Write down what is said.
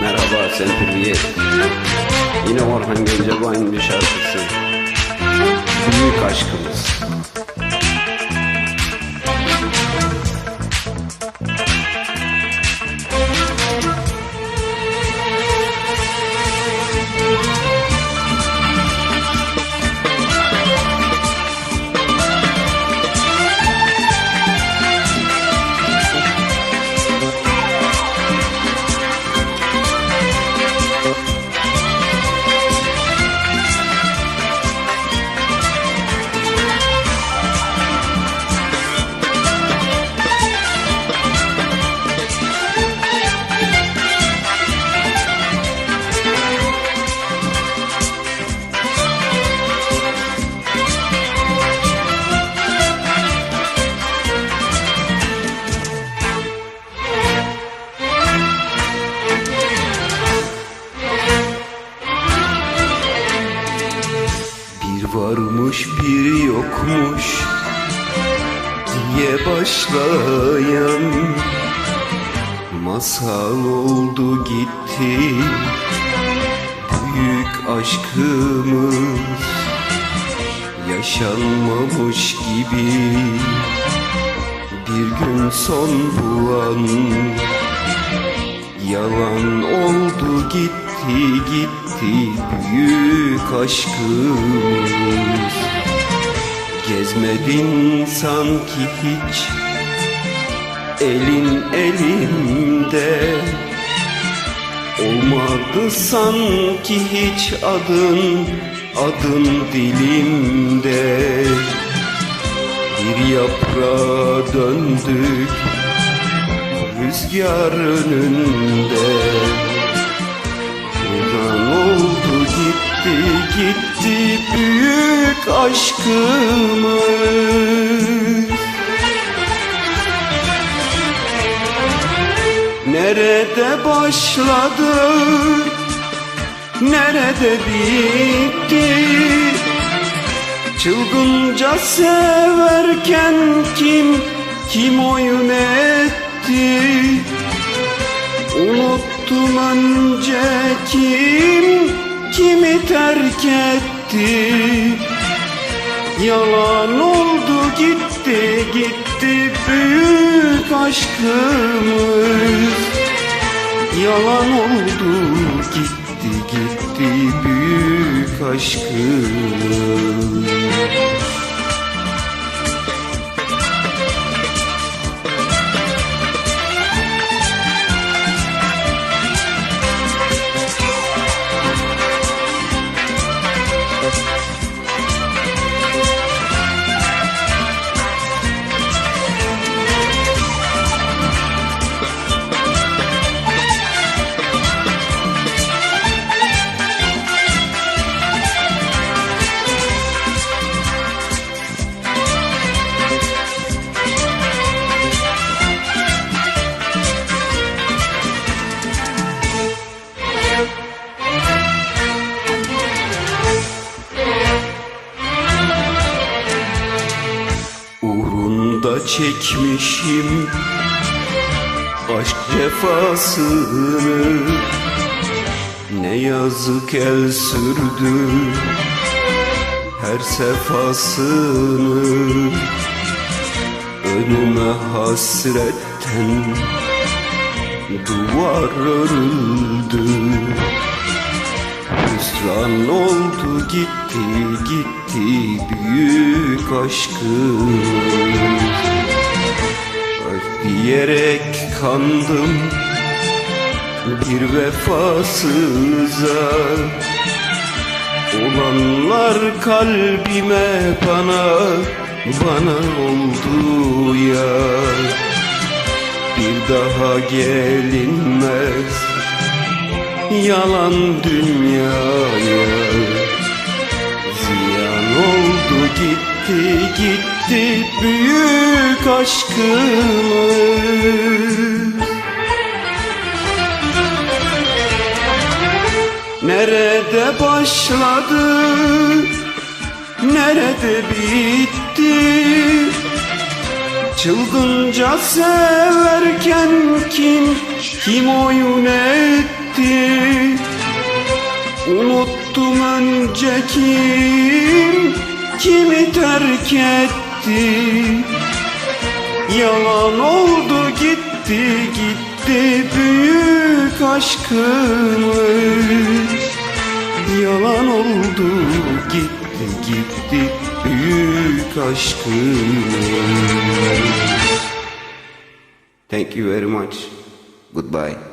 Merhaba Sentriyet. Yine Orhan Gencebay'ın bir şarkısı. Büyük aşkımız. Varmış bir yokmuş diye başlayan. Masal oldu gitti büyük aşkımız. Yaşanmamış gibi bir gün son bulan. Yalan oldu gitti gitti büyük aşkımız. Gezmedin sanki hiç elin elimde Olmadı sanki hiç adın adın dilimde. Bir yaprağa döndük rüzgar önünde gitti büyük aşkımız. Nerede başladı Nerede bitti? Çılgınca severken kim kim oyun etti? Unuttum önce kim kimi terk etti? Yalan oldu gitti gitti büyük aşkımız. Yalan oldu gitti gitti büyük aşkımız Uğrunda çekmişim aşk cefasını. Ne yazık el sürdü her sefasını. Önüme hasretten duvar örüldü Hüsran oldu gitti gitti büyük aşkım. Aşk diyerek kandım bir vefasıza Olanlar kalbime bana bana oldu ya. Bir daha gelinmez yalan dünyaya Ziyan oldu gitti gitti büyük aşkımız Nerede başladı Nerede bitti Çılgınca severken kim Kim oyun etti? Unuttum önce kim Kimi terk etti? Yalan oldu gitti gitti büyük aşkımız Yalan oldu gitti gitti büyük aşkımız Thank you very much. Goodbye.